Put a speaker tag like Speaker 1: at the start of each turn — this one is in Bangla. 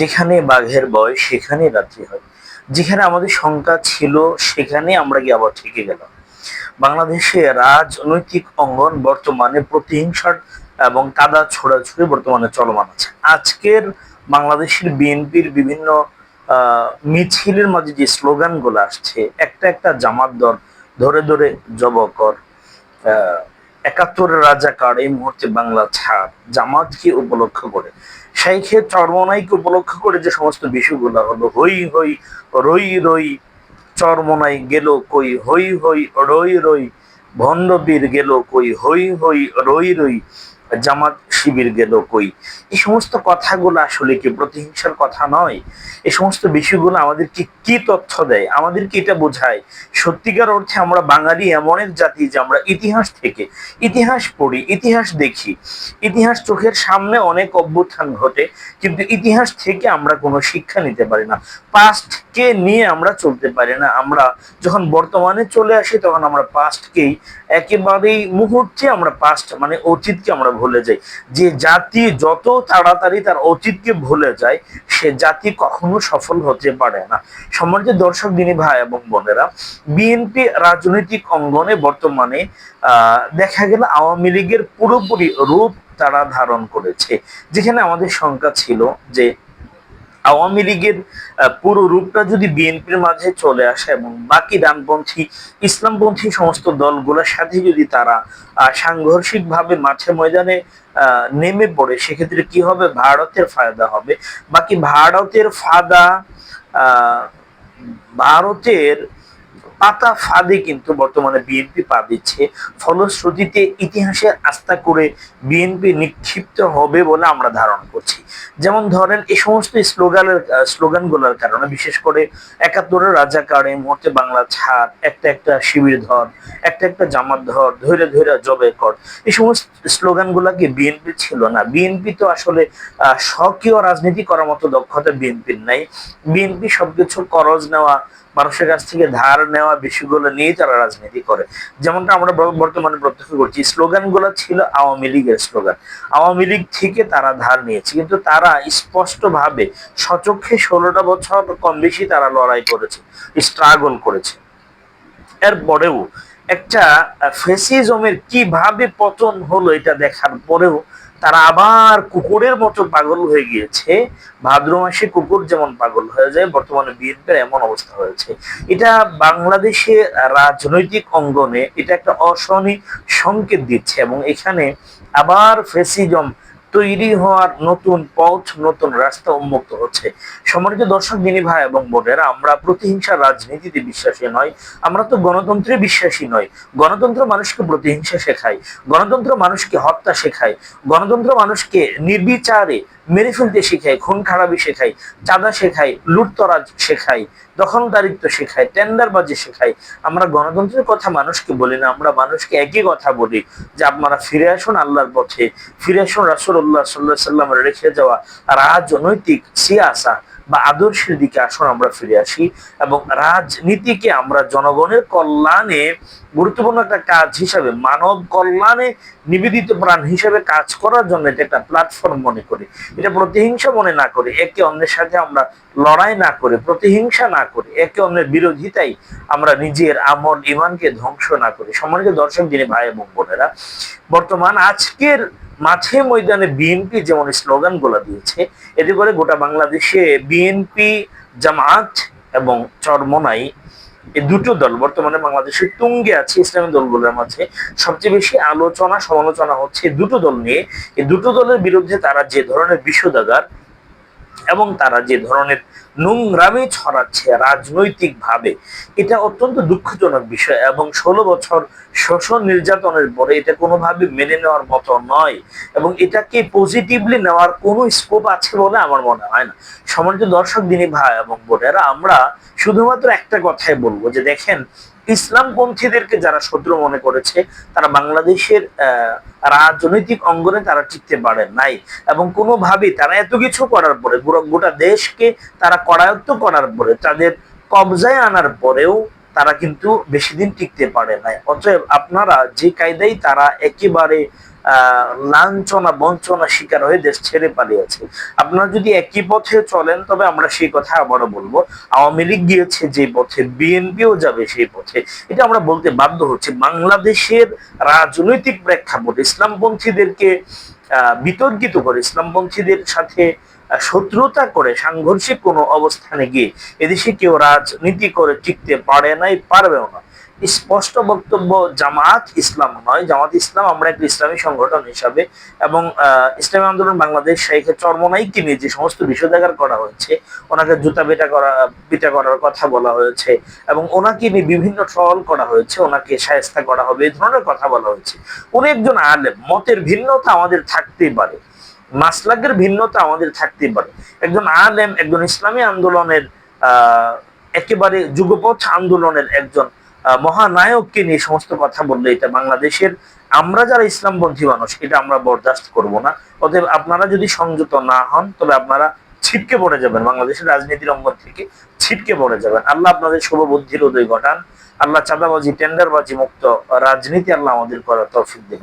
Speaker 1: যেখানে বাঘের বয়স সেখানে রাত্রি হয়। যেখানে আমাদের সংখ্যা ছিল, সেখানে আমরা গিয়ে আবার ঠেকে গেলাম। বাংলাদেশে রাজনৈতিক অঙ্গন বর্তমানে প্রতিহিংসার এবং কাদা ছোড়াছুড়ি বর্তমানে চলমান আছে। আজকের বাংলাদেশের বিএনপির বিভিন্ন মিছিলের মাঝে যে স্লোগানগুলো আসছে, একটা একটা জামাত দল ধরে ধরে জব কর একাত্তরের রাজাকার এই মুহূর্তে বাংলা ছাড়, জামাতকে উপলক্ষ করে। শাইখের চরমনাইকে উপলক্ষ করে যে সমস্ত বিষয়গুলো হলো, হই হই, রই রই, চরমনাই গেল কই? হই হই, রই রই, ভণ্ডবীর গেল কই? হই হই, রই রই জামাত শিবির গেল কই? এই সমস্ত কথাগুলো আসলে কি প্রতিহিংসার কথা নয়? এই সমস্ত বিষয়গুলো আমাদেরকে কি তথ্য দেয়? আমাদেরকে এটা বোঝায়। সত্যিকার অর্থে আমরা বাঙালি এমন এক জাতি যে আমরা ইতিহাস থেকে ইতিহাস পড়ি, ইতিহাস দেখি। ইতিহাস চোখের সামনে অনেক অভ্যুত্থান ঘটে, কিন্তু ইতিহাস থেকে আমরা কোনো শিক্ষা নিতে পারি না। পাস্টকে নিয়ে আমরা চলতে পারি না। আমরা যখন বর্তমানে চলে আসি, তখন আমরা পাস্টকেই একেবারেই মুহূর্তে আমরা পাস্ট মানে অতীতকে আমরা ভুলে যাই যে জাতি যত তাড়াতাড়ি তার অতীতকে ভুলে যায়, সে জাতি কখনো সফল হতে পারে না। সম্মানিত দর্শক, দিনী ভাই এবং বোনেরা বিএনপি রাজনৈতিক অঙ্গনে বর্তমানে দেখা গেল আওয়ামী লীগের পুরোপুরি রূপ তারা ধারণ করেছে। যেখানে আমাদের সংখ্যা ছিল যে আওয়ামী লীগের পুরো রূপটা যদি বিএনপির মাঝে চলে আসে এবং বাকি ডানপন্থী, ইসলামপন্থী সমস্ত দলগুলোর সাথে যদি তারা সাংঘর্ষিকভাবে মাঠে ময়দানে নেমে পড়ে, সেক্ষেত্রে কি হবে? ভারতের ফায়দা হবে। বাকি ভারতের ফাদা ভারতের পাতা ফাঁদে কিন্তু বর্তমানে বিএনপি পা দিচ্ছে। ফলশ্রুতিতে ইতিহাসের আস্থা করে বিএনপি নিক্ষিপ্ত হবে বলে আমরা ধারণা করছি। যেমন ধরেন এই সমস্ত স্লোগানের স্লোগানগুলোর কারণে, বিশেষ করে একাত্তরের রাজাকার এই মুহূর্তে বাংলা ছাড়, একটা একটা শিবির ধর, একটা একটা জামাত ধর, ধৈর্য ধৈর্য জবে কর এই সমস্ত স্লোগানগুলোকে বিএনপি ছিল না? বিএনপি তো আসলে স্বকীয় রাজনীতি করার মতো দক্ষতা বিএনপির নাই। বিএনপি সবকিছু করজ নেওয়া মানুষের কাছ থেকে ধার নেওয়া বিষয়গুলো নিয়েই তারা রাজনীতি করে। যেমনটা আমরা বর্তমানে প্রত্যক্ষ করছি, স্লোগানগুলো ছিল আওয়ামী লীগের স্লোগান। আওয়ামী লীগ থেকে তারা ধার নিয়েছে, কিন্তু তারা স্পষ্টভাবে সচক্ষে ষোলোটা বছর কম বেশি তারা লড়াই করেছে স্ট্রাগল করেছে। এরপরেও একটা ফেসিজমের কীভাবে পতন হলো এটা দেখার পরেও তারা আবার কুকুরের মতো পাগল হয়ে গিয়েছে। ভাদ্র মাসে কুকুর যেমন পাগল হয়ে যায়, বর্তমানে বিএনপির এমন অবস্থা হয়েছে। এটা বাংলাদেশের রাজনৈতিক অঙ্গনে এটা একটা অসহনীয় সংকেত দিচ্ছে এবং এখানে আবার ফেসিজম তৈরি হওয়ার নতুন পথ, নতুন রাস্তা উন্মুক্ত হচ্ছে। সম্মানিত দর্শক, দিনী ভাই এবং বোনেরা, আমরা প্রতিহিংসা রাজনীতিতে বিশ্বাসী নয় আমরা তো গণতন্ত্রে বিশ্বাসী নয় গণতন্ত্র মানুষকে প্রতিহিংসা শেখায়, গণতন্ত্র মানুষকে হত্যা শেখায়, গণতন্ত্র মানুষকে নির্বিচারে মেরে ফেলতে শেখায় খুন খারাপি শেখায় চাঁদা শেখায় লুটতরাজ শেখায় দখলদারিত্ব শেখায় টেন্ডারবাজি শেখায় আমরা গণতন্ত্রের কথা মানুষকে বলি না, আমরা মানুষকে একই কথা বলি যে আপনারা ফিরে আসুন আল্লাহর পথে, ফিরে আসুন রাসুল্লাহ সাল্লাহ সাল্লামের রেখে যাওয়া রাজনৈতিক, সিয়াসা বা আদর্শের দিকে আসুন আমরা ফিরে আসি এবং রাজনীতিকে আমরা জনগণের কল্যাণে গুরুত্বপূর্ণ একটা কাজ হিসাবে, মানব কল্যাণে নিবেদিত প্রাণ হিসেবে কাজ করার জন্য এটা একটা প্ল্যাটফর্ম মনে করি। এটা প্রতিহিংসা মনে না করে, একে অন্যের সাথে আমরা লড়াই না করে, প্রতিহিংসা না করে, একে অন্যের বিরোধিতাই আমরা নিজের আমল ইমানকে ধ্বংস না করি। সম্মানিত দর্শক, যিনি ভাই এবং বোনেরা, বর্তমান আজকের মাঠে ময়দানে বিএনপি যেমন স্লোগানগুলা দিয়েছে, এতে করে গোটা বাংলাদেশে বিএনপি জামাত এবং চরমনাই এই দুটো দল, বর্তমানে বাংলাদেশের তুঙ্গে আছে ইসলামী দলগুলোর মাঝে। সবচেয়ে বেশি আলোচনা, সমালোচনা হচ্ছে দুটো দল নিয়ে। এই দুটো দলের বিরুদ্ধে তারা যে ধরনের বিষোদাগার এবং তারা যে ধরনের নোংরামি ছড়াচ্ছে রাজনৈতিক ভাবে এটা অত্যন্ত দুঃখজনক বিষয় এবং ষোলো বছর শোষণ নির্যাতনের পরে এটা কোনোভাবে মেনে নেওয়ার মতো নয় এবং এটাকে পজিটিভলি নেওয়ার কোনো স্কোপ আছে বলে আমার মনে হয় না। সমাজ দর্শক, দিনী ভাই এবং বোনেরা, আমরা শুধুমাত্র একটা কথাই বলব যে দেখেন ইসলামপন্থীদেরকে যারা শত্রু মনে করেছে, তারা বাংলাদেশের রাজনৈতিক অঙ্গনে তারা টিকতে পারে নাই। এবং কোনোভাবেই তারা এত কিছু করার পরে গোটা দেশকে তারা করায়ত্ত করার পরে, তাদের কবজায় আনার পরেও তারা কিন্তু বেশি দিন টিকতে পারে নাই। অতএব আপনারা যে কায়দায় তারা একেবারে লাঞ্ছনা বঞ্চনা শিকার হয়ে দেশ ছেড়ে পালিয়েছে। আপনারা যদি একই পথে চলেন তবে আমরা সেই কথা আবারও বলব। আওয়ামী লীগ গিয়েছে যে পথে বিএনপিও যাবে সেই পথে। এটা আমরা বলতে বাধ্য হচ্ছে। বাংলাদেশের রাজনৈতিক প্রেক্ষাপট ইসলামপন্থীদেরকে আহ, বিতর্কিত করে ইসলামপন্থীদের সাথে শত্রুতা করে সাংঘর্ষিক কোনো অবস্থানে গিয়ে এদেশে কেউ রাজনীতি করে টিকতে পারে নাই পারবেও না। স্পষ্ট বক্তব্য জামাত ইসলাম নয়। জামাত ইসলাম আমরা একটা ইসলামী সংগঠন হিসাবে এবং ইসলামী আন্দোলন বাংলাদেশ শাইখে চরমনাইকে নিয়ে যে সমস্ত বিষোদাগার করা হয়েছে, ওনাকে জুতা বেটা করা, পিটা করার কথা বলা হয়েছে এবং ওনাকে নিয়ে বিভিন্ন ট্রল করা হয়েছে, ওনাকে সায়স্তা করা হবে এই ধরনের কথা বলা হয়েছে। উনি একজন আলেম, মতের ভিন্নতা আমাদের থাকতেই পারে, মাসলাকের ভিন্নতা আমাদের থাকতেই পারে। একজন আলেম, একজন ইসলামী আন্দোলনের, আহ, একেবারে যুগপথ আন্দোলনের একজন মহানায়ককে নিয়ে সমস্ত কথা বললে এটা বাংলাদেশের, আমরা যারা ইসলামপন্থী মানুষ, এটা আমরা বরদাস্ত করব না। অতএব আপনারা যদি সংযত না হন, তবে আপনারা ছিটকে পড়ে যাবেন। বাংলাদেশের রাজনীতির অঙ্গন থেকে ছিটকে পড়ে যাবেন। আল্লাহ আপনাদের শুভ বুদ্ধির উদয় ঘটান। আল্লাহ চাঁদাবাজি, টেন্ডারবাজি মুক্ত রাজনীতি আল্লাহ আমাদের করার তৌফিক দিন